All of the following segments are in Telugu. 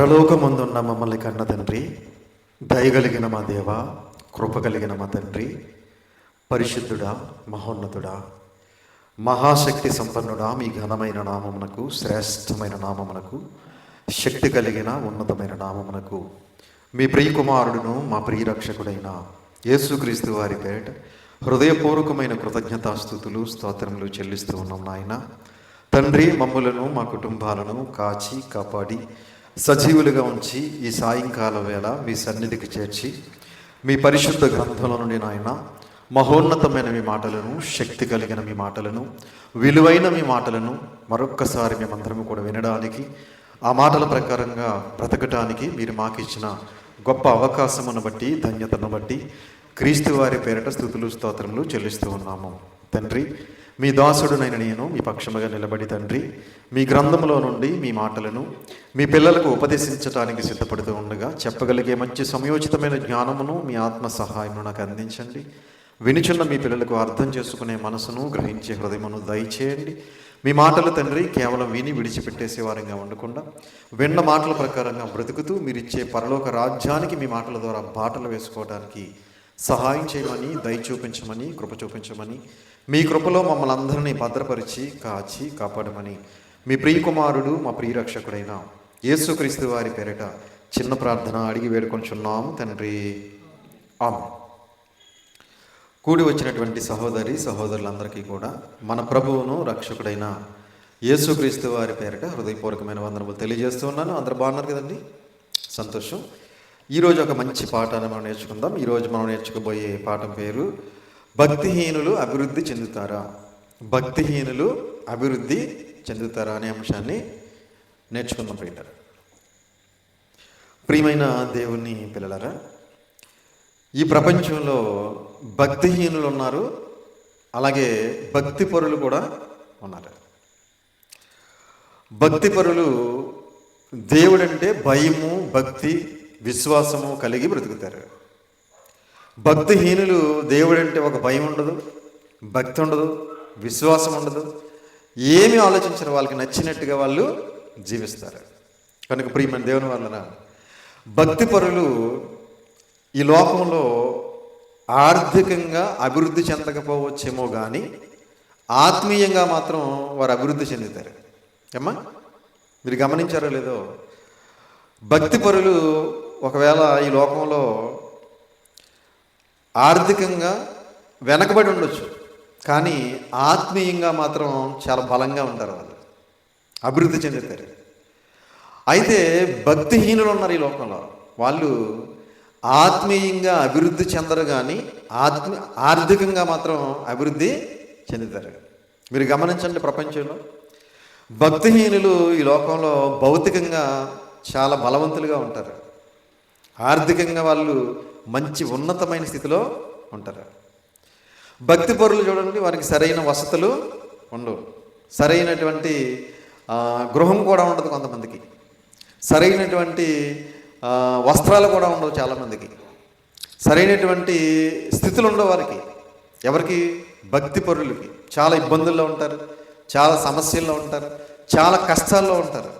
పరలోకమందున్న మమ్మల్ని కన్న తండ్రి దయగలిగిన మా దేవ కృప కలిగిన మా తండ్రి పరిశుద్ధుడా మహోన్నతుడా. మహాశక్తి సంపన్నుడా మీ ఘనమైన నామమునకు శ్రేష్టమైన నామమునకు శక్తి కలిగిన ఉన్నతమైన నామమునకు. మీ ప్రియకుమారుడును మా ప్రియరక్షకుడైన యేసుక్రీస్తు వారి పేరిట హృదయపూర్వకమైన కృతజ్ఞతాస్థుతులు స్తోత్రములు చెల్లిస్తూ ఉన్నాం నాయన. తండ్రి మమ్ములను మా కుటుంబాలను కాచి కాపాడి సజీవులుగా ఉంచి ఈ సాయంకాల వేళ మీ సన్నిధికి చేర్చి మీ పరిశుద్ధ గ్రంథంలో నుండి నాయన మహోన్నతమైన మీ మాటలను శక్తి కలిగిన మీ మాటలను విలువైన మీ మాటలను మరొక్కసారి మేమందరం కూడా వినడానికి ఆ మాటల ప్రకారంగా బ్రతకటానికి మీరు మాకు ఇచ్చిన గొప్ప అవకాశమును బట్టి ధన్యతను బట్టి క్రీస్తు వారి పేరిట స్థుతులు స్తోత్రములు చెల్లిస్తూ ఉన్నాము. తండ్రి మీ దాసుడునైన నేను మీ పక్షముగా నిలబడి తండ్రి మీ గ్రంథంలో నుండి మీ మాటలను మీ పిల్లలకు ఉపదేశించడానికి సిద్ధపడుతూ ఉండగా చెప్పగలిగే మంచి సమయోచితమైన జ్ఞానమును మీ ఆత్మ సహాయమును నాకు అందించండి. వినుచున్న మీ పిల్లలకు అర్థం చేసుకునే మనసును గ్రహించే హృదయమును దయచేయండి. మీ మాటలు తండ్రి కేవలం విని విడిచిపెట్టేసే వారంగా ఉండకుండా విన్న మాటల ప్రకారంగా బ్రతుకుతూ మీరిచ్చే పరలోక రాజ్యానికి మీ మాటల ద్వారా బాటలు వేసుకోవడానికి సహాయం చేయమని దయ చూపించమని కృప చూపించమని మీ కృపలో మమ్మల్ని అందరినీ భద్రపరిచి కాచి కాపాడమని మీ ప్రియకుమారుడు మా ప్రియరక్షకుడైన యేసుక్రీస్తు వారి పేరిట చిన్న ప్రార్థన అడిగి వేడుకొంచున్నాము తండ్రి. ఆమె కూడి వచ్చినటువంటి సహోదరి సహోదరులందరికీ కూడా మన ప్రభువును రక్షకుడైన యేసుక్రీస్తు వారి పేరిట హృదయపూర్వకమైన వందనములు తెలియజేస్తూ ఉన్నాను. అందరు బాగున్నారు కదండి? సంతోషం. ఈరోజు ఒక మంచి పాఠాన్ని మనం నేర్చుకుందాం. ఈరోజు మనం నేర్చుకోబోయే పాఠం పేరు భక్తిహీనులు అభివృద్ధి చెందుతారా? భక్తిహీనులు అభివృద్ధి చెందుతారా అనే అంశాన్ని నేర్చుకుందాం ప్రింటర్ ప్రియమైన దేవుని పిల్లలారా ఈ ప్రపంచంలో భక్తిహీనులు ఉన్నారు అలాగే భక్తి పరులు కూడా ఉన్నారు. భక్తి పరులు దేవుడంటే భయము భక్తి విశ్వాసము కలిగి బ్రతుకుతారు. భక్తిహీనులు దేవుడంటే ఒక భయం ఉండదు భక్తి ఉండదు విశ్వాసం ఉండదు. ఏమి ఆలోచించిన వాళ్ళకి నచ్చినట్టుగా వాళ్ళు జీవిస్తారు. కనుక ప్రియమైన దేవుని వలన భక్తి పరులు ఈ లోకంలో ఆర్థికంగా అభివృద్ధి చెందకపోవచ్చేమో కానీ ఆత్మీయంగా మాత్రం వారు అభివృద్ధి చెందుతారు. ఏమ్మా? మీరు గమనించారో లేదో? భక్తి పరులు ఒకవేళ ఈ లోకంలో ఆర్థికంగా వెనకబడి ఉండొచ్చు. కానీ ఆత్మీయంగా మాత్రం చాలా బలంగా ఉంటారు వాళ్ళు. అభివృద్ధి చెందుతారు. అయితే భక్తిహీనులు ఉన్నారు ఈ లోకంలో. వాళ్ళు ఆత్మీయంగా అభివృద్ధి చెందరు కానీ ఆత్మ ఆర్థికంగా మాత్రం అభివృద్ధి చెందుతారు. మీరు గమనించండి ప్రపంచంలో. భక్తిహీనులు ఈ లోకంలో భౌతికంగా చాలా బలవంతులుగా ఉంటారు. ఆర్థికంగా వాళ్ళు మంచి ఉన్నతమైన స్థితిలో ఉంటారు. భక్తి పరులు చూడండి వారికి సరైన వసతులు ఉండవు. సరైనటువంటి గృహం కూడా ఉండదు కొంతమందికి. సరైనటువంటి వస్త్రాలు కూడా ఉండవు చాలామందికి. సరైనటువంటి స్థితులు ఉండవు వారికి. ఎవరికి? భక్తి పరులకి. చాలా ఇబ్బందుల్లో ఉంటారు చాలా సమస్యల్లో ఉంటారు చాలా కష్టాల్లో ఉంటారు.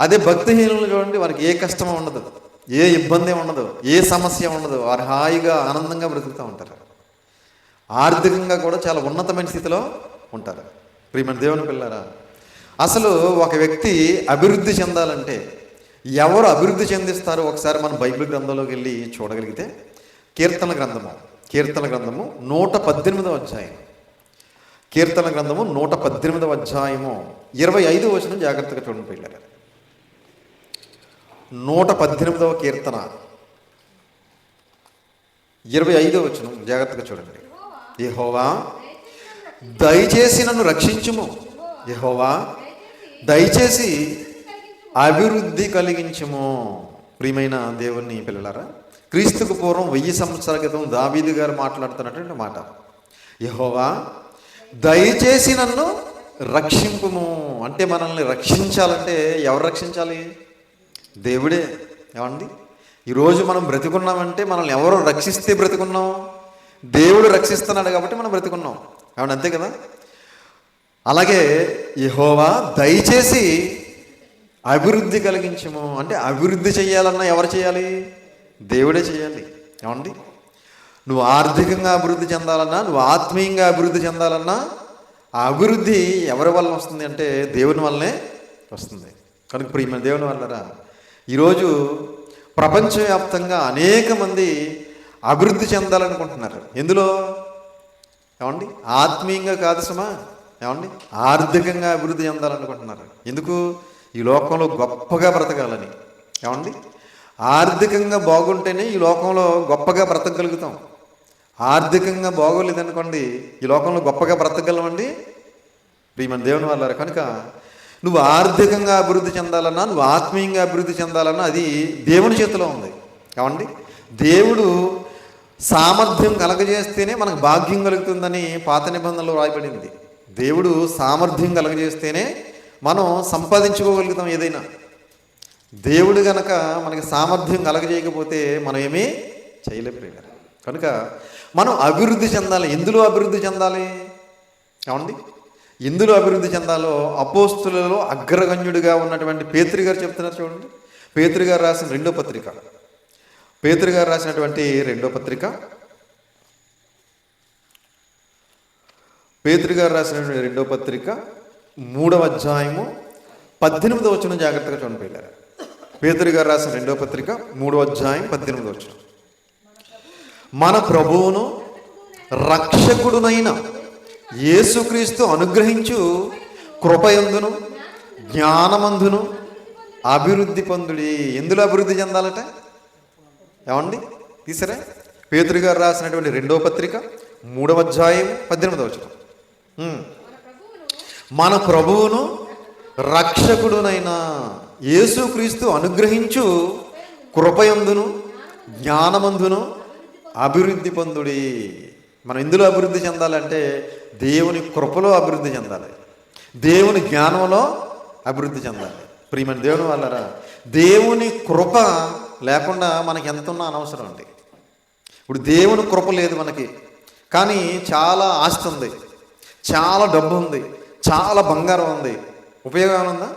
అదే భక్తిహీనులు చూడండి వారికి ఏ కష్టం ఉండదు. ఏ ఇబ్బంది ఉండదు ఏ సమస్య ఉండదు వారు హాయిగా ఆనందంగా బ్రతుకుతూ ఉంటారు. ఆర్థికంగా కూడా చాలా ఉన్నతమైన స్థితిలో ఉంటారు. ప్రియమైన దేవుని పిల్లారా అసలు ఒక వ్యక్తి అభివృద్ధి చెందాలంటే ఎవరు అభివృద్ధి చెందిస్తారో? ఒకసారి మనం బైబిల్ గ్రంథంలోకి వెళ్ళి చూడగలిగితే కీర్తన గ్రంథము కీర్తన గ్రంథము నూట పద్దెనిమిదవ అధ్యాయం కీర్తన గ్రంథము నూట పద్దెనిమిదవ అధ్యాయము ఇరవై ఐదు వచనం జాగ్రత్తగా చూడండి పిల్లలు నూట పద్దెనిమిదవ కీర్తన. ఇరవై ఐదవ వచనం జాగ్రత్తగా చూడండి. యహోవా దయచేసి నన్ను రక్షించుము. యహోవా దయచేసి అభివృద్ధి కలిగించుము. ప్రియమైన దేవుని పిల్లలారా క్రీస్తుకు పూర్వం వెయ్యి సంవత్సరాల క్రితం దావీదు గారు మాట్లాడుతున్నటువంటి మాట. యహోవా దయచేసి నన్ను రక్షింపుము. అంటే మనల్ని రక్షించాలంటే ఎవరు రక్షించాలి? దేవుడే ఏమండి? ఈరోజు మనం బ్రతికున్నామంటే మనల్ని ఎవరు రక్షిస్తే బ్రతికున్నాం? దేవుడు రక్షిస్తున్నాడు కాబట్టి మనం బ్రతికున్నాం. ఏమన్నా అంతే కదా? అలాగే యహోవా దయచేసి అభివృద్ధి కలిగించము. అంటే అభివృద్ధి చేయాలన్నా ఎవరు చేయాలి? దేవుడే చేయాలి. ఏమండి? నువ్వు ఆర్థికంగా అభివృద్ధి చెందాలన్నా నువ్వు ఆత్మీయంగా అభివృద్ధి చెందాలన్నా ఆ అభివృద్ధి ఎవరి వల్ల వస్తుంది అంటే దేవుని వల్లనే వస్తుంది. కనుక ప్రియమైన దేవుని వల్లరా ఈరోజు ప్రపంచవ్యాప్తంగా అనేక మంది అభివృద్ధి చెందాలనుకుంటున్నారు. ఎందులో? ఏమండి? ఆత్మీయంగా కాదు సుమా. ఏమండి? ఆర్థికంగా అభివృద్ధి చెందాలనుకుంటున్నారు. ఎందుకు? ఈ లోకంలో గొప్పగా బ్రతకాలని. ఏమండి? ఆర్థికంగా బాగుంటేనే ఈ లోకంలో గొప్పగా బ్రతకగలుగుతాం. ఆర్థికంగా బాగోలేదనుకోండి ఈ లోకంలో గొప్పగా బ్రతకగలమండి? ప్రియమని దేవుని వాళ్ళారు కనుక నువ్వు ఆర్థికంగా అభివృద్ధి చెందాలన్నా నువ్వు ఆత్మీయంగా అభివృద్ధి చెందాలన్నా అది దేవుని చేతిలో ఉంది. ఏమండి? దేవుడు సామర్థ్యం కలగజేస్తేనే మనకు భాగ్యం కలుగుతుందని పాత నిబంధనలో రాయబడింది. దేవుడు సామర్థ్యం కలగజేస్తేనే మనం సంపాదించుకోగలుగుతాం ఏదైనా. దేవుడు గనక మనకి సామర్థ్యం కలగజేయకపోతే మనం ఏమీ చేయలేకపోయారు కనుక మనం అభివృద్ధి చెందాలి. ఎందులో అభివృద్ధి చెందాలి? ఏమండి? ఎందులో అభివృద్ధి చెందాలో అపోస్తులలో అగ్రగణ్యుడిగా ఉన్నటువంటి పేతృ గారు చెప్తున్నారు చూడండి. పేతృ గారు రాసిన రెండో పత్రిక. పేతురు గారు రాసినటువంటి రెండో పత్రిక. పేతురు గారు రాసినటువంటి రెండో పత్రిక మూడవ అధ్యాయము పద్దెనిమిదవ వచ్చిన జాగ్రత్తగా చూడండి వెళ్ళారు పేతురు గారు రాసిన రెండో పత్రిక మూడవ అధ్యాయం పద్దెనిమిది వచ్చిన మన ప్రభువును రక్షకుడునైన యేసుక్రీస్తు అనుగ్రహించు కృపయందును జ్ఞానమందును అభివృద్ధి పొందుడి. ఎందులో అభివృద్ధి చెందాలట? ఏమండి? తీసరే? పేతురు గారు రాసినటువంటి రెండో పత్రిక మూడవ అధ్యాయం పద్దెనిమిదవ వచనం. మన ప్రభువును రక్షకుడునైన యేసుక్రీస్తు అనుగ్రహించు కృపయందును జ్ఞానమందును అభివృద్ధి పొందుడి. మనం ఎందులో అభివృద్ధి చెందాలంటే దేవుని కృపలో అభివృద్ధి చెందాలి. దేవుని జ్ఞానంలో అభివృద్ధి చెందాలి. ప్రియమైన దేవుని వాళ్ళరా దేవుని కృప లేకుండా మనకి ఎంత ఉన్నా అనవసరం అండి. ఇప్పుడు దేవుని కృప లేదు మనకి కానీ చాలా ఆస్తి ఉంది చాలా డబ్బు ఉంది చాలా బంగారం ఉంది. ఉపయోగం ఏమైనా ఉందా?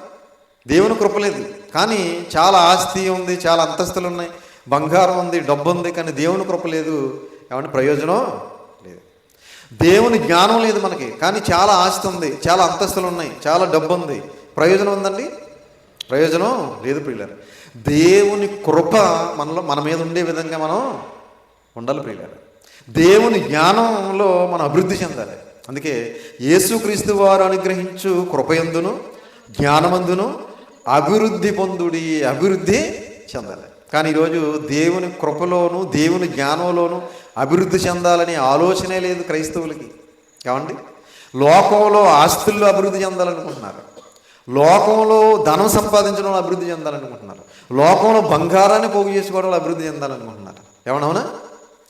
దేవుని కృప లేదు కానీ చాలా ఆస్తి ఉంది చాలా అంతస్తులు ఉన్నాయి బంగారం ఉంది డబ్బు ఉంది కానీ దేవుని కృప లేదు. ఏమంటే ప్రయోజనం? దేవుని జ్ఞానం లేదు మనకి. కానీ చాలా ఆస్తి ఉంది చాలా అంతస్తులు ఉన్నాయి చాలా డబ్బు ఉంది. ప్రయోజనం ఉందండి? ప్రయోజనం లేదు ప్రియులారు. దేవుని కృప మనలో మన మీద ఉండే విధంగా మనం ఉండాలి ప్రియులారు. దేవుని జ్ఞానంలో మనం అభివృద్ధి చెందాలి. అందుకే యేసుక్రీస్తు వారు అనుగ్రహించు కృపయందును జ్ఞానమందును అభివృద్ధి పొందుడి అభివృద్ధి చెందాలి. కానీ ఈరోజు దేవుని కృపలోను దేవుని జ్ఞానంలోను అభివృద్ధి చెందాలనే ఆలోచనే లేదు క్రైస్తవులకి. ఏమండి? లోకంలో ఆస్తుల్లో అభివృద్ధి చెందాలనుకుంటున్నారు. లోకంలో ధనం సంపాదించడంలో అభివృద్ధి చెందాలనుకుంటున్నారు. లోకంలో బంగారాన్ని పోగు చేసుకోవడంలో అభివృద్ధి చెందాలనుకుంటున్నారు. ఏమన్నా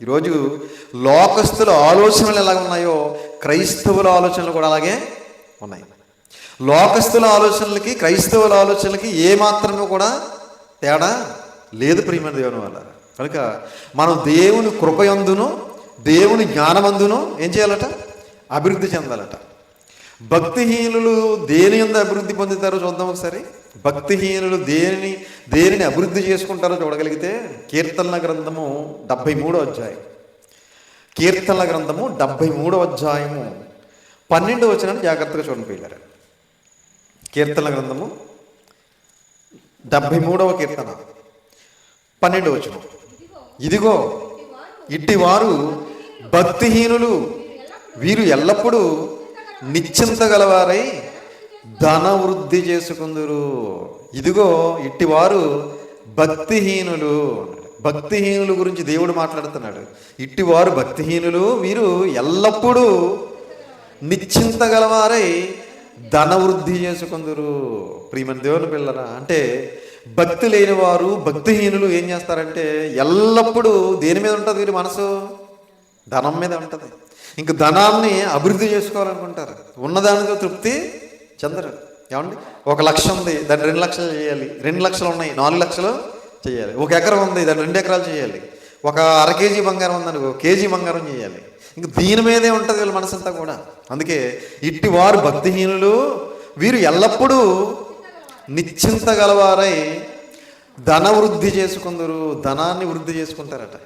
ఈరోజు లోకస్తుల ఆలోచనలు ఎలా ఉన్నాయో క్రైస్తవుల ఆలోచనలు కూడా అలాగే ఉన్నాయి. లోకస్తుల ఆలోచనలకి క్రైస్తవుల ఆలోచనలకి ఏమాత్రమే కూడా తేడా లేదు ప్రియమైన దేవుని వల్ల కనుక మనం దేవుని కృపయందును దేవుని జ్ఞానమందును ఏం చేయాలట? అభివృద్ధి చెందాలట. భక్తిహీనులు దేని ఎందు అభివృద్ధి పొందుతారో చూద్దాం ఒకసారి. భక్తిహీనులు దేనిని దేనిని అభివృద్ధి చేసుకుంటారో చూడగలిగితే కీర్తనల గ్రంథము డెబ్భై మూడో అధ్యాయం. కీర్తనల గ్రంథము డెబ్భై మూడో అధ్యాయము. పన్నెండు వచ్చిన జాగ్రత్తగా చూడండి పిల్లలు. కీర్తనల గ్రంథము డెబ్భై మూడవ కీర్తన. పన్నెండు వచ్చిన ఇదిగో ఇట్టివారు భక్తిహీనులు వీరు ఎల్లప్పుడూ నిశ్చింత గలవారై ధన వృద్ధి చేసుకుందురు. ఇదిగో ఇట్టివారు భక్తిహీనులు. భక్తిహీనుల గురించి దేవుడు మాట్లాడుతున్నాడు. ఇట్టివారు భక్తిహీనులు వీరు ఎల్లప్పుడూ నిశ్చింత గలవారై ధన వృద్ధి చేసుకుందరు. ప్రియమని దేవుని పిల్లరా అంటే భక్తి లేని వారు భక్తిహీనులు ఏం చేస్తారంటే ఎల్లప్పుడూ దేని మీద ఉంటుంది వీరి మనసు? ధనం మీద ఉంటుంది. ఇంక ధనాన్ని అభివృద్ధి చేసుకోవాలనుకుంటారు. ఉన్నదానితో తృప్తి చెందరు. ఏమండి? ఒక లక్ష ఉంది దాన్ని రెండు లక్షలు చేయాలి. రెండు లక్షలు ఉన్నాయి నాలుగు లక్షలు చేయాలి. ఒక ఎకరం ఉంది దాన్ని రెండు ఎకరాలు చేయాలి. ఒక అర కేజీ బంగారం ఉందనుకో కేజీ బంగారం చేయాలి. ఇంక దీని మీదే ఉంటుంది వీళ్ళ మనసంతా కూడా. అందుకే ఇట్టి వారు భక్తిహీనులు వీరు ఎల్లప్పుడూ నిశ్చింత గలవారై ధన వృద్ధి చేసుకుందరు ధనాన్ని వృద్ధి చేసుకుంటారట.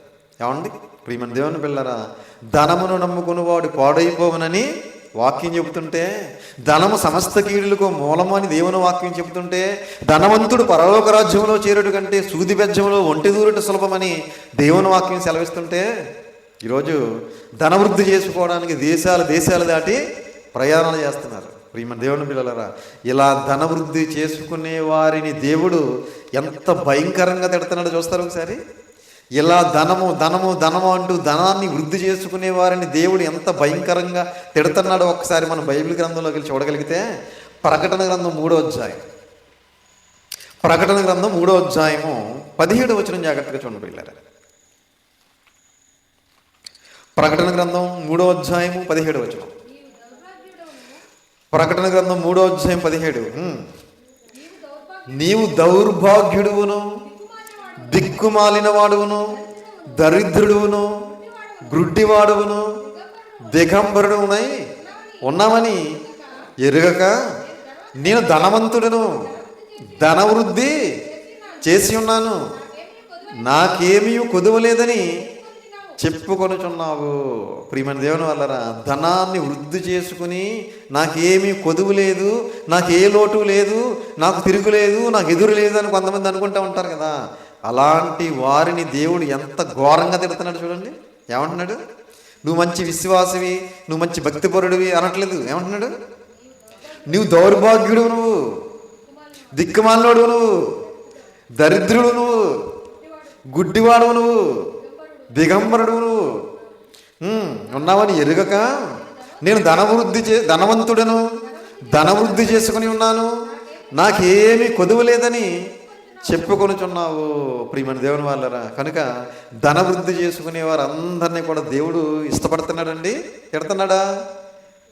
ఏమండి? ప్రియమని దేవుని పిల్లరా ధనమును నమ్ముకుని వాడు పాడైపోవనని వాక్యం చెబుతుంటే ధనము సమస్త కీడులకు మూలము అని దేవుని వాక్యం చెబుతుంటే ధనవంతుడు పరలోక రాజ్యంలో చేరుడు కంటే సూది బెజ్జంలో ఒంటి దూరుట సులభమని దేవుని వాక్యం సెలవిస్తుంటే ఈరోజు ధనవృద్ధి చేసుకోవడానికి దేశాలు దేశాలు దాటి ప్రయాణాలు చేస్తున్నారు. ప్రియమ దేవుని పిల్లలరా ఇలా ధనవృద్ధి చేసుకునే వారిని దేవుడు ఎంత భయంకరంగా తిడుతున్నాడో చూస్తారు ఒకసారి? ఇలా ధనము ధనము ధనము అంటూ ధనాన్ని వృద్ధి చేసుకునే వారిని దేవుడు ఎంత భయంకరంగా తిడుతున్నాడో ఒకసారి మనం బైబిల్ గ్రంథంలోకి వెళ్ళి చూడగలిగితే ప్రకటన గ్రంథం మూడో అధ్యాయం. ప్రకటన గ్రంథం మూడో అధ్యాయము పదిహేడు వచనం జాగ్రత్తగా చూడండి పిల్లరా ప్రకటన గ్రంథం మూడో అధ్యాయము పదిహేడు వచనం. ప్రకటన గ్రంథం మూడో అధ్యాయం పదిహేడు. నీవు దౌర్భాగ్యుడువును దిక్కుమాలిన వాడువును దరిద్రుడువును గ్రుడ్డివాడువును దిగంబరుడునై ఉన్నామని ఎరుగక నేను ధనవంతుడను ధనవృద్ధి చేసి ఉన్నాను. నాకేమీ కొదువలేదని చెప్పుకొనుచున్నావు. ప్రియమైన దేవుని వల్లరా ధనాన్ని వృద్ధి చేసుకుని నాకేమీ కొదువు లేదు నాకు ఏ లోటు లేదు నాకు తిరుగులేదు నాకు ఎదురు లేదు అని కొంతమంది అనుకుంటూ ఉంటారు కదా. అలాంటి వారిని దేవుడు ఎంత ఘోరంగా తిడుతున్నాడు చూడండి. ఏమంటున్నాడు? నువ్వు మంచి విశ్వాసవి నువ్వు మంచి భక్తిపరుడివి అనట్లేదు. ఏమంటున్నాడు? నువ్వు దౌర్భాగ్యుడు నువ్వు దిక్కుమాలోడు నువ్వు దరిద్రుడు నువ్వు గుడ్డివాడు నువ్వు దిగంబరుడు. ఉన్నావని ఎరుగక నేను ధనవృద్ధి చే ధనవంతుడను ధనవృద్ధి చేసుకుని ఉన్నాను. నాకేమీ కొదువు లేదని చెప్పుకొనుచున్నావు ప్రియమని దేవుని వాళ్ళరా. కనుక ధనవృద్ధి చేసుకునే వారందరినీ కూడా దేవుడు ఇష్టపడుతున్నాడండి. తిడుతున్నాడా?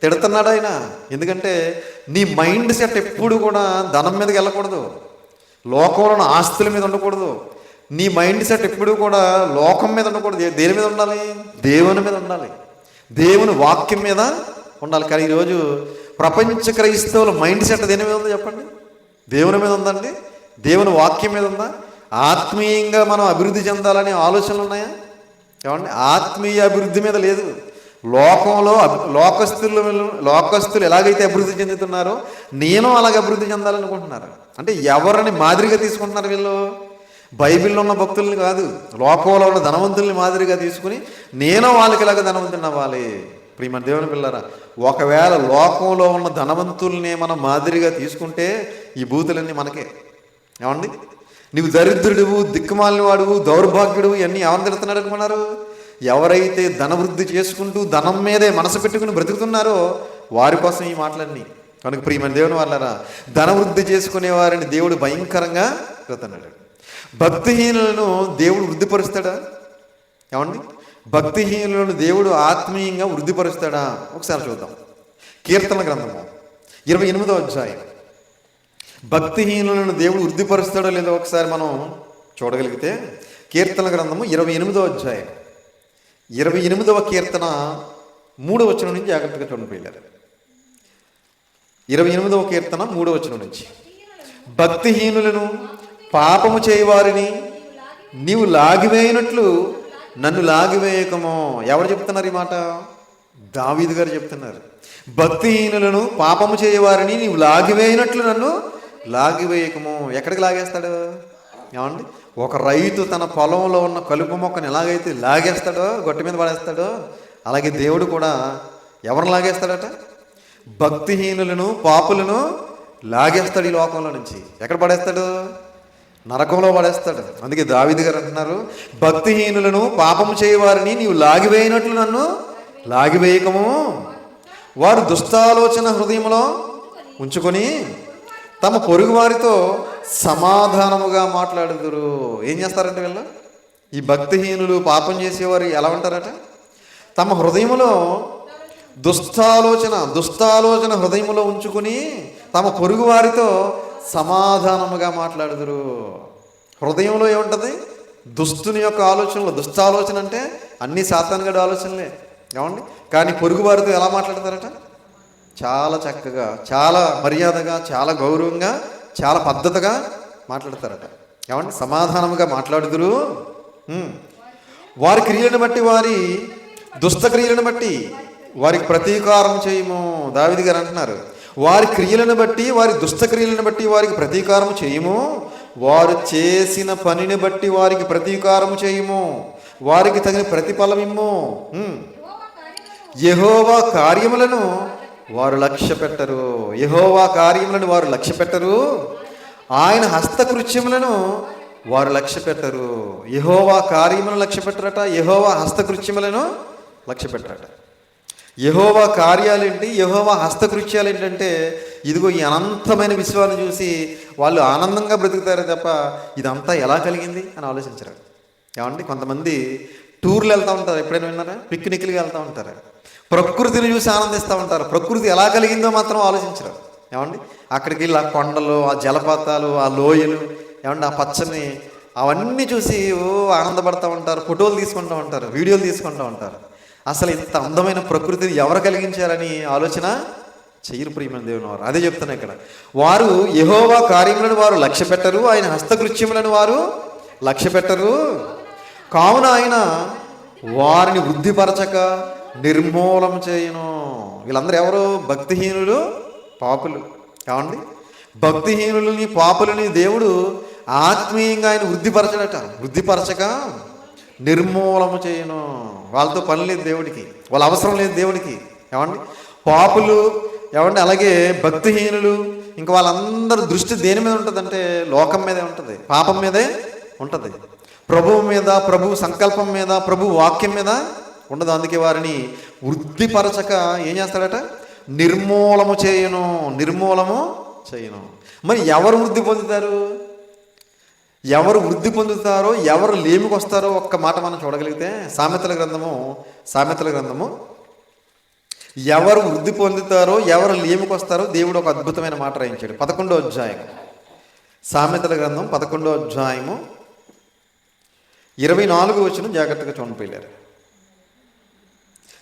తిడుతున్నాడు ఆయన? ఎందుకంటే నీ మైండ్ సెట్ ఎప్పుడు కూడా ధనం మీదకి వెళ్ళకూడదు. లోకంలో ఉన్న ఆస్తుల మీద ఉండకూడదు. నీ మైండ్ సెట్ ఎప్పుడు కూడా లోకం మీద ఉండకూడదు దేని మీద ఉండాలి? దేవుని మీద ఉండాలి. దేవుని వాక్యం మీద ఉండాలి. కానీ ఈరోజు ప్రపంచ క్రైస్తవుల మైండ్ సెట్ దేని మీద ఉందో చెప్పండి? దేవుని మీద ఉందండి? దేవుని వాక్యం మీద ఉందా? ఆత్మీయంగా మనం అభివృద్ధి చెందాలనే ఆలోచనలు ఉన్నాయా? ఏమండి? ఆత్మీయ అభివృద్ధి మీద లేదు. లోకంలో అభి- లోకస్తులు లోకస్తులు ఎలాగైతే అభివృద్ధి చెందుతున్నారో నేను అలాగే అభివృద్ధి చెందాలనుకుంటున్నారు? అంటే ఎవరిని మాదిరిగా తీసుకుంటున్నారు వీళ్ళు? బైబిల్లో ఉన్న భక్తుల్ని కాదు లోకంలో ఉన్న ధనవంతుల్ని మాదిరిగా తీసుకుని నేను వాళ్ళకి ఇలాగ ధనవంతుని అవ్వాలి. ప్రియమ దేవుని పిల్లరా ఒకవేళ లోకంలో ఉన్న ధనవంతుల్ని మనం మాదిరిగా తీసుకుంటే ఈ బూతులన్నీ మనకే. ఏమండి? నీవు దరిద్రుడువు దిక్కుమాలిన వాడువు దౌర్భాగ్యుడు ఇవన్నీ ఎవరు తిడుతున్నాడు అనుకున్నారు? ఎవరైతే ధనవృద్ధి చేసుకుంటూ ధనం మీదే మనసు పెట్టుకుని బ్రతుకుతున్నారో వారి కోసం ఈ మాటలన్నీ. కనుక ప్రియమైన దేవుని వాళ్ళరా ధనవృద్ధి చేసుకునే వారిని దేవుడు భయంకరంగా తిడుతున్నాడు. భక్తిహీనులను దేవుడు వృద్ధిపరుస్తాడా? ఏమండి? భక్తిహీనులను దేవుడు ఆత్మీయంగా వృద్ధిపరుస్తాడా? ఒకసారి చూద్దాం. కీర్తన గ్రంథము ఇరవై ఎనిమిదో అధ్యాయం. భక్తిహీనులను దేవుడు వృద్ధిపరుస్తాడో లేదో ఒకసారి మనం చూడగలిగితే కీర్తన గ్రంథము ఇరవై ఎనిమిదో అధ్యాయం. ఇరవై ఎనిమిదవ కీర్తన మూడో వచనం నుంచి జాగ్రత్తగా చూడండి పిల్లలు. ఇరవై ఎనిమిదవ కీర్తన మూడో వచనం నుంచి. భక్తిహీనులను పాపము చేయవారిని నీవు లాగివేయనట్లు నన్ను లాగివేయకమో. ఎవరు చెప్తున్నారు ఈ మాట? దావీదు గారు చెప్తున్నారు. భక్తిహీనులను పాపము చేయవారిని నీవు లాగివేయనట్లు నన్ను లాగివేయకము. ఎక్కడికి లాగేస్తాడు? ఏమండి? ఒక రైతు తన పొలంలో ఉన్న కలుపు మొక్కను ఎలాగైతే లాగేస్తాడో గొట్ట మీద పడేస్తాడో అలాగే దేవుడు కూడా ఎవరిని లాగేస్తాడట? భక్తిహీనులను పాపులను లాగేస్తాడు ఈ లోకంలో నుంచి. ఎక్కడ పడేస్తాడు? నరకంలో పడేస్తాడు. అందుకే దావిది గారు అంటున్నారు భక్తిహీనులను పాపము చేయవారిని నీవు లాగివేయనట్లు నన్ను లాగివేయకము. వారు దుష్టాలోచన హృదయంలో ఉంచుకొని తమ పొరుగు వారితో సమాధానముగా మాట్లాడుదురు. ఏం చేస్తారంటే వీళ్ళు? ఈ భక్తిహీనులు పాపం చేసేవారు ఎలా ఉంటారట? తమ హృదయములో దుష్టాలోచన దుష్టాలోచన హృదయములో ఉంచుకుని తమ పొరుగు వారితో సమాధానముగా మాట్లాడుదురు. హృదయంలో ఏముంటుంది? దుస్తుని యొక్క ఆలోచనలు దుష్టాలోచన అంటే అన్ని సాతానుగడ ఆలోచనలే. ఏమండి? కానీ పొరుగు వారితో ఎలా మాట్లాడతారట? చాలా చక్కగా చాలా మర్యాదగా చాలా గౌరవంగా చాలా పద్ధతిగా మాట్లాడతారట. ఏమండి? సమాధానముగా మాట్లాడుదురు. వారి క్రియలను బట్టి వారి దుష్ట క్రియలను బట్టి వారికి ప్రతీకారం చేయము. దావిది గారు అంటున్నారు. వారి క్రియలను బట్టి వారి దుష్టక్రియలను బట్టి వారికి ప్రతీకారం చేయము. వారు చేసిన పనిని బట్టి వారికి ప్రతీకారం చేయము. వారికి తగిన ప్రతిఫలమిమ్ము ఉమ్. కార్యములను వారు లక్ష్య పెట్టరు. యహోవా కార్యములను వారు లక్ష్య పెట్టరు. ఆయన హస్తకృత్యములను వారు లక్ష్య పెట్టరు. యహోవా కార్యములను లక్ష్య పెట్టరట. యహోవా హస్తకృత్యములను లక్ష్య పెట్టరట. యహోవా కార్యాలేంటి? యహోవా హస్తకృత్యాలు ఏంటంటే ఇదిగో ఈ అనంతమైన విశ్వాన్ని చూసి వాళ్ళు ఆనందంగా బ్రతుకుతారే తప్ప ఇదంతా ఎలా కలిగింది అని ఆలోచించరు ఏమండి? కొంతమంది టూర్లు వెళ్తూ ఉంటారు. ఎప్పుడైనా విన్నారా? పిక్నిక్లకి వెళ్తూ ఉంటారు. ప్రకృతిని చూసి ఆనందిస్తూ ఉంటారు. ప్రకృతి ఎలా కలిగిందో మాత్రం ఆలోచించరు ఏమండి? అక్కడికి వెళ్ళి ఆ కొండలు ఆ జలపాతాలు ఆ లోయలు ఏమండి? ఆ పచ్చని అవన్నీ చూసి ఓ ఆనందపడుతూ ఉంటారు. ఫోటోలు తీసుకుంటూ ఉంటారు. వీడియోలు తీసుకుంటూ ఉంటారు. అసలు ఇంత అందమైన ప్రకృతిని ఎవరు కలిగించారని ఆలోచన చెయ్యరు ప్రియమైన దేవుని వారు. అదే చెప్తున్నా ఇక్కడ. వారు యహోవా కార్యములను వారు లక్ష్య పెట్టరు ఆయన హస్తకృత్యములను వారు లక్ష్య పెట్టరు. కావున ఆయన వారిని వృద్ధిపరచక నిర్మూలం చేయను. వీళ్ళందరూ ఎవరు? భక్తిహీనులు పాపులు. కావండి? భక్తిహీనులని పాపులని దేవుడు ఆత్మీయంగా ఆయన వృద్ధిపరచడట. వృద్ధిపరచక నిర్మూలము చేయను. వాళ్ళతో పని లేదు దేవుడికి. వాళ్ళ అవసరం లేదు దేవుడికి. ఏమండి? పాపులు ఏమండి? అలాగే భక్తిహీనులు ఇంకా వాళ్ళందరి దృష్టి దేని మీద ఉంటుందంటే లోకం మీదే ఉంటుంది. పాపం మీదే ఉంటుంది. ప్రభువు మీద ప్రభు సంకల్పం మీద ప్రభు వాక్యం మీద ఉండదు. అందుకే వారిని వృద్ధిపరచక ఏం చేస్తాడట? నిర్మూలము చేయను. నిర్మూలము చేయను. మరి ఎవరు వృద్ధి పొందుతారు? ఎవరు వృద్ధి పొందుతారో ఎవరు లేమికి వస్తారో ఒక్క మాట మనం చూడగలిగితే సామెతల గ్రంథము సామెతల గ్రంథము. ఎవరు వృద్ధి పొందుతారో ఎవరు లేమికి వస్తారో దేవుడు ఒక అద్భుతమైన మాట రాయించాడు. పదకొండో అధ్యాయం సామెతల గ్రంథం పదకొండో అధ్యాయము. ఇరవై నాలుగు వచ్చిన జాగ్రత్తగా చూడపోయారు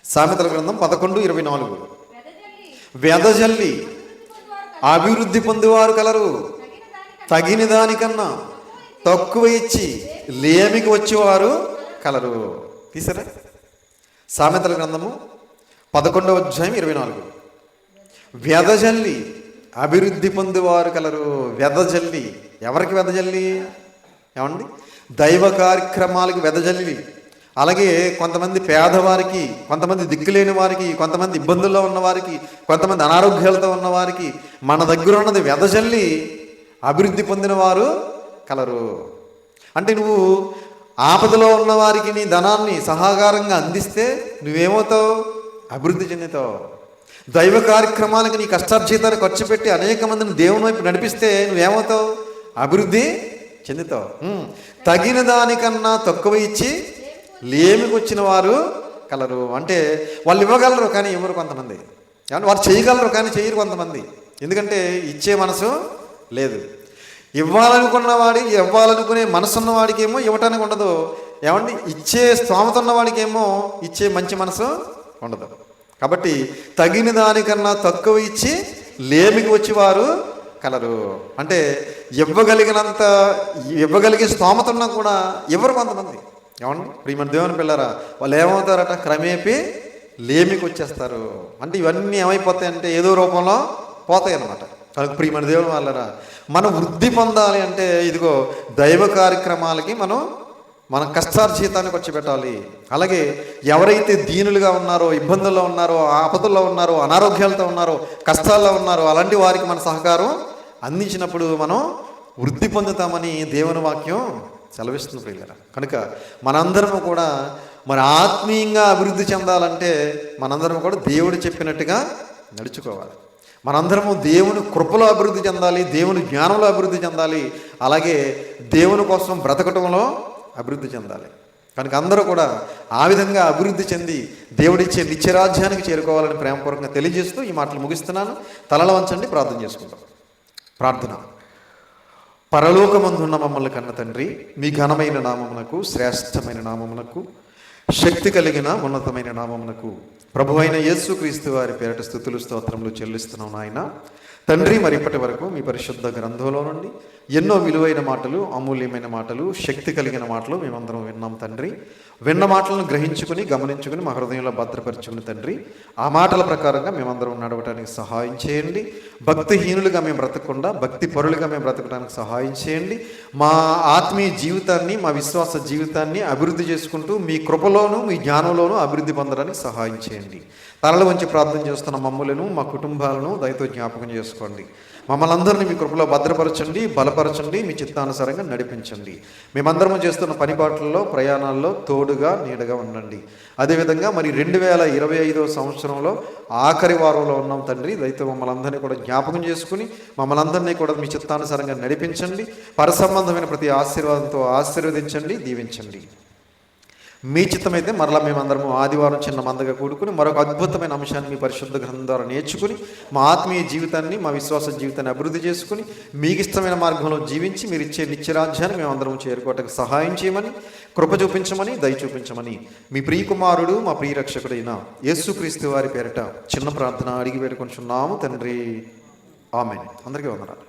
సామెతల గ్రంథం పదకొండు ఇరవై నాలుగు. వెదజల్లి. అభివృద్ధి పొందేవారు కలరు. తగిన దానికన్నా. తక్కువ ఇచ్చి లేమికి వచ్చేవారు కలరు. తీసారా. సామెతల గ్రంథము పదకొండవ అధ్యాయం ఇరవై నాలుగు. వ్యధజల్లి అభివృద్ధి పొందేవారు కలరు. వ్యధజల్లి. ఎవరికి వెదజల్లి ఏమండి? దైవ కార్యక్రమాలకి వెదజల్లి అలాగే కొంతమంది పేదవారికి కొంతమంది దిక్కులేని వారికి కొంతమంది ఇబ్బందుల్లో ఉన్నవారికి కొంతమంది అనారోగ్యాలతో ఉన్నవారికి మన దగ్గర ఉన్నది వెదజల్లి అభివృద్ధి పొందిన వారు కలరు. అంటే నువ్వు ఆపదలో ఉన్నవారికి నీ ధనాన్ని సహకారంగా అందిస్తే నువ్వేమవుతావు? అభివృద్ధి చెందుతావు. దైవ కార్యక్రమాలకు నీ కష్టార్జితాన్ని ఖర్చు పెట్టి అనేక మందిని దేవుని వైపు నడిపిస్తే నువ్వేమవుతావు? అభివృద్ధి చెందుతావు. తగిన దానికన్నా తక్కువ ఇచ్చి లేమికొచ్చిన వారు కలరు. అంటే వాళ్ళు ఇవ్వగలరు కానీ ఇవ్వరు కొంతమంది. వారు చేయగలరు కానీ చేయరు కొంతమంది. ఎందుకంటే ఇచ్చే మనసు లేదు. ఇవ్వాలనుకున్న వాడి ఇవ్వాలనుకునే మనసు వాడికేమో ఇవ్వటానికి ఉండదు. ఏమండి? ఇచ్చే స్తోమత ఉన్న వాడికేమో ఇచ్చే మంచి మనసు ఉండదు. కాబట్టి తగిన దానికన్నా తక్కువ ఇచ్చి లేమికి వచ్చేవారు కలరు. అంటే ఇవ్వగలిగినంత ఇవ్వగలిగే స్తోమత ఉన్నా కూడా ఇవ్వరు కొంతమంది. ఏమండి? ప్రియమైన దేవుని పిల్లరా వాళ్ళు ఏమవుతారట? క్రమేపీ లేమికి వచ్చేస్తారు. అంటే ఇవన్నీ ఏమైపోతాయంటే ఏదో రూపంలో పోతాయి అన్నమాట కనుక ప్రియమైన దేవుని వాళ్ళరా? మనం వృద్ధి పొందాలి అంటే ఇదిగో దైవ కార్యక్రమాలకి మనం మనం కష్టార్జీతాన్ని వచ్చి పెట్టాలి అలాగే ఎవరైతే దీనులుగా ఉన్నారో ఇబ్బందుల్లో ఉన్నారో ఆపదల్లో ఉన్నారో అనారోగ్యాలతో ఉన్నారో కష్టాల్లో ఉన్నారో అలాంటి వారికి మన సహకారం అందించినప్పుడు మనం వృద్ధి పొందుతామని దేవుని వాక్యం సెలవిస్తుంది ప్రియులరా. కనుక మనందరము కూడా మన ఆత్మీయంగా అభివృద్ధి చెందాలంటే మనందరం కూడా దేవుడు చెప్పినట్టుగా నడుచుకోవాలి. మనందరము దేవుని కృపలో అభివృద్ధి చెందాలి దేవుని జ్ఞానంలో అభివృద్ధి చెందాలి అలాగే దేవుని కోసం బ్రతకటంలో అభివృద్ధి చెందాలి. కనుక అందరూ కూడా ఆ విధంగా అభివృద్ధి చెంది దేవుడిచ్చే నిత్యరాజ్యానికి చేరుకోవాలని ప్రేమపూర్వకంగా తెలియజేస్తూ ఈ మాటలు ముగిస్తున్నాను. తలల వంచండి ప్రార్థన చేసుకుంటాం ప్రార్థన. పరలోకమందున్న మమ్మల్ని కన్న తండ్రి మీ ఘనమైన నామమునకు శ్రేష్టమైన నామమునకు శక్తి కలిగిన ఉన్నతమైన నామమునకు ప్రభు అయిన యేసుక్రీస్తు వారి పేరట స్థుతులు స్తోత్రములు చెల్లిస్తున్నాం నాయన. తండ్రి మరి ఇప్పటి వరకు మీ పరిశుద్ధ గ్రంథంలో నుండి ఎన్నో విలువైన మాటలు అమూల్యమైన మాటలు శక్తి కలిగిన మాటలు మేమందరం విన్నాం తండ్రి. విన్న మాటలను గ్రహించుకుని గమనించుకుని మా హృదయంలో భద్రపరచుకుని తండ్రి. ఆ మాటల ప్రకారంగా మేమందరం నడవటానికి సహాయం చేయండి. భక్తిహీనులుగా మేము బ్రతకకుండా భక్తి పరులుగా మేము బ్రతకడానికి సహాయం చేయండి. మా ఆత్మీయ జీవితాన్ని మా విశ్వాస జీవితాన్ని అభివృద్ధి చేసుకుంటూ మీ కృపలోను మీ జ్ఞానంలోనూ అభివృద్ధి పొందడానికి సహాయం చేయండి. తలలు వంచి ప్రార్థన చేస్తున్న మమ్ములను మా కుటుంబాలను దయతో జ్ఞాపకం చేసుకోండి. మమ్మల్ని అందరినీ మీ కృపలో భద్రపరచండి బలపరచండి మీ చిత్తానుసారంగా నడిపించండి. మేమందరము చేస్తున్న పనిపాట్లలో ప్రయాణాల్లో తోడుగా నీడగా ఉండండి. అదేవిధంగా మరి రెండు వేల ఇరవై ఐదో సంవత్సరంలో ఆఖరి వారంలో ఉన్నాం తండ్రి. దయతో మమ్మల్ని అందరినీ కూడా జ్ఞాపకం చేసుకుని మమ్మల్ని అందరినీ కూడా మీ చిత్తానుసారంగా నడిపించండి. పరసంబంధమైన ప్రతి ఆశీర్వాదంతో ఆశీర్వదించండి దీవించండి. మీ చిత్తమైతే మరలా మేమందరము ఆదివారం చిన్న మందగా కూడుకుని మరొక అద్భుతమైన అంశాన్ని మీ పరిశుద్ధ గ్రంథం ద్వారా నేర్చుకుని మా ఆత్మీయ జీవితాన్ని మా విశ్వాస జీవితాన్ని అభివృద్ధి చేసుకుని మీకు ఇష్టమైన మార్గంలో జీవించి మీరు ఇచ్చే నిత్యరాజ్యాన్ని మేమందరం చేరుకోవటానికి సహాయం చేయమని కృప చూపించమని దయ చూపించమని మీ ప్రియకుమారుడు మా ప్రియ రక్షకుడైన యేసుక్రీస్తు వారి పేరిట చిన్న ప్రార్థన అడిగి పెట్టుకుంటున్నాము తండ్రి ఆమె అందరికీ వందనాలు.